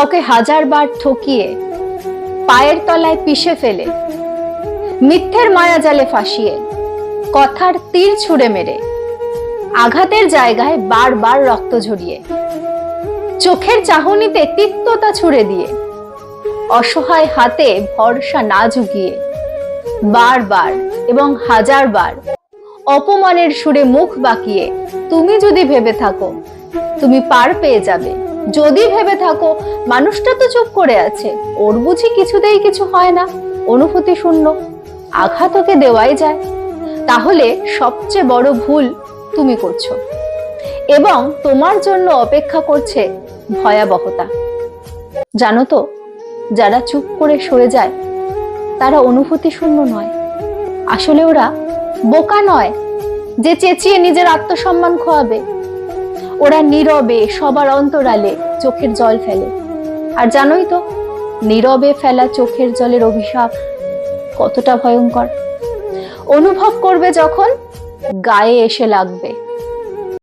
কাউকে হাজারবার ঠকিয়ে পায়ের তলায় পিষে ফেলে, মিথ্যের মায়া জালে ফাঁসিয়ে, কথার তীর ছুঁড়ে মেরে, আঘাতের জায়গায় বারবার রক্ত ঝরিয়ে, চোখের চাহনিতে তিক্ততা ছুড়ে দিয়ে, অসহায় হাতে ভরসা না ঝুঁকিয়ে, বারবার এবং হাজারবার অপমানের সুরে মুখ বাঁকিয়ে, তুমি যদি ভেবে থাকো, তুমি পার পেয়ে যাবে। যদি ভেবে থাকো, মানুষটা তো চুপ করে আছে, ওর বুঝি কিছুতেই কিছু হয় না, অনুভূতি শূন্য, আঘাত ওকে দেওয়াই যায়। তাহলে সবচেয়ে বড় ভুল তুমি করছ। এবং তোমার জন্য অপেক্ষা করছে ভয়াবহতা। জানো তো, যারা চুপ করে সরে যায়, তারা অনুভূতি শূন্য নয়। আসলে ওরা বোকা নয় যে চেঁচিয়ে নিজের আত্মসম্মান খোয়াবে। ওরা নীরবে সবার অন্তরালে চোখের জল ফেলে। আর জানোই তো, নীরবে ফেলা চোখের জলের অভিশাপ কতটা ভয়ঙ্কর। অনুভব করবে যখন গায়ে এসে লাগবে।